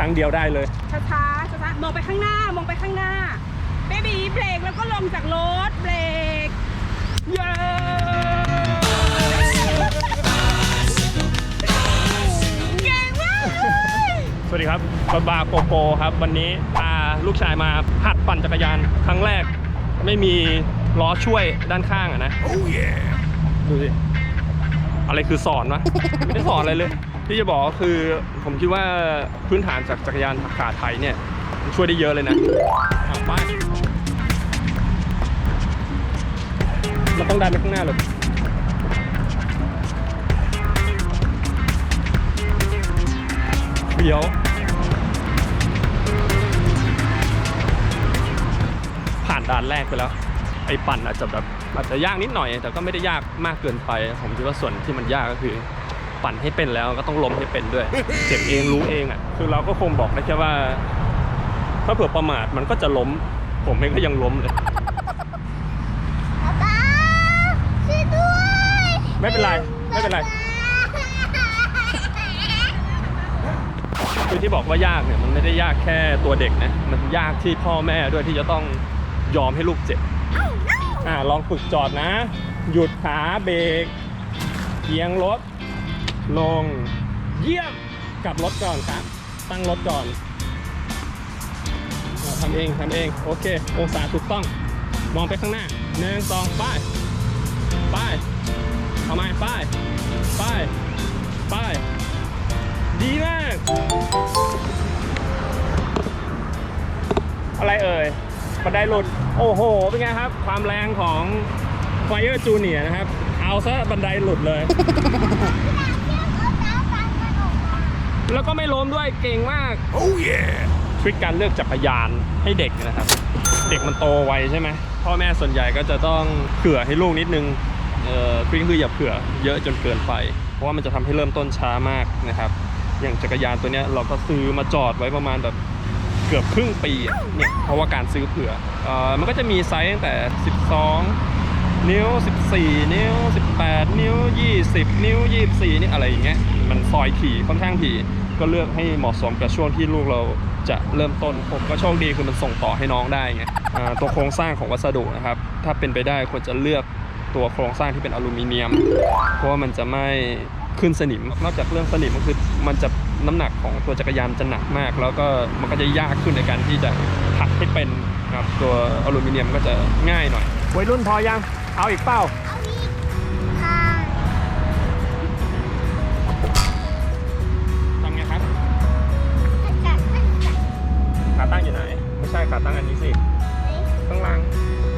รั้งเดียวได้เลย ช้าช้าช้าช้ามองไปข้างหน้ามองไปข้างหน้าเบบีเบรกแล้วก็ลงจากรถเบรกเย้เก่งมากสวัสดีครับบาบาโกโกครับ วันนี้พาลูกชายมาหัดปั่นจักรยานครั้งแรก ไม่มีล้อช่วยด้านข้างอะนะ ดูสิ อะไรคือสอนวะไม่ได้สอนอะไรเลย ที่จะบอกก็คือผมคิดว่าพื้นฐานจากจักรยานขาไทยเนี่ยมันช่วยได้เยอะเลยนะเอาไปมันต้องดันไปข้างหน้าเลยเดี๋ยวผ่านด่านแรกไปแล้ว ไอ้ปั่นอาจจะแบบอาจจะยากนิดหน่อย แต่ก็ไม่ได้ยากมากเกินไป ผมคิดว่าส่วนที่มันยากก็คือ ปั่นให้เป็นแล้วก็ต้องล้มให้เป็นด้วย เจ็บเองรู้เองอะคือเราก็คงบอกได้แค่ว่า ถ้าเผื่อประมาทมันก็จะล้ม ผมเองก็ยังล้มเลย ป๊าป๊าช่วยด้วยไม่เป็นไรไม่เป็นไร คือที่บอกว่ายากเนี่ยมันไม่ได้ยากแค่ตัวเด็กนะมันยากที่พ่อแม่ด้วยที่จะต้อง ยอมให้ลูกเจ็บอ่าลองฝึกจอดนะ หยุดขาเบรกเอียงรถ ลง เยี่ยมกลับรถก่อนครับ ตั้งรถก่อนอ่าทำเองทำเอง โอเค องศาถูกต้อง มองไปข้างหน้าหนึ่งสองไปไปเอาไหมไปไปไปดีมาก อะไรเอ่ย บันไดหลุด โอ้โห เป็นไงครับ ความแรงของ Fire Junior นะครับ เอาซะบันไดหลุดเลย แล้วก็ไม่ล้มด้วยเก่งมากโอ้ยทริคการเลือกจักรยานให้เด็กนะครับ เด็กมันโตไวใช่ไหมพ่อแม่ส่วนใหญ่ก็จะต้องเผื่อให้ลูกนิดนึงเอ่อทริคคืออย่าเผื่อเยอะจนเกินไป เพราะว่ามันจะทำให้เริ่มต้นช้ามากนะครับ อย่างจักรยานตัวเนี้ยเราก็ซื้อมาจอดไว้ประมาณแบบ เกือบครึ่งปีเนี่ยเพราะว่าการซื้อเผื่อเอ่อมันก็จะมีไซส์ตั้งแต่ 12 นิ้ว 14 นิ้ว 18 นิ้ว 20 นิ้ว 24 นี่อะไรอย่างเงี้ยมันซอยถี่ค่อนข้างถี่ก็เลือกให้เหมาะสมกับช่วงที่ลูกเราจะเริ่มต้นผมก็โชคดีคือมันส่งต่อให้น้องได้ไงตัวโครงสร้างของวัสดุนะครับ ถ้าเป็นไปได้ควรจะเลือกตัวโครงสร้างที่เป็นอลูมิเนียม เพราะว่ามันจะไม่ ขึ้นสนิม นอกจากเรื่องสนิมก็คือมันจะน้ำหนักของตัวจักรยานจะหนักมาก แล้วก็มันก็จะยากขึ้นในการที่จะหัดให้เป็นครับตัวอลูมิเนียมก็จะง่ายหน่อยวัยรุ่นพอยังเอาอีกเป้าเอาอีกค่ะทำไงครับถ้าจัดถ้าจัดขาตั้งอยู่ไหน ไม่ใช่ขาตั้งอันนี้สิข้างล่างไป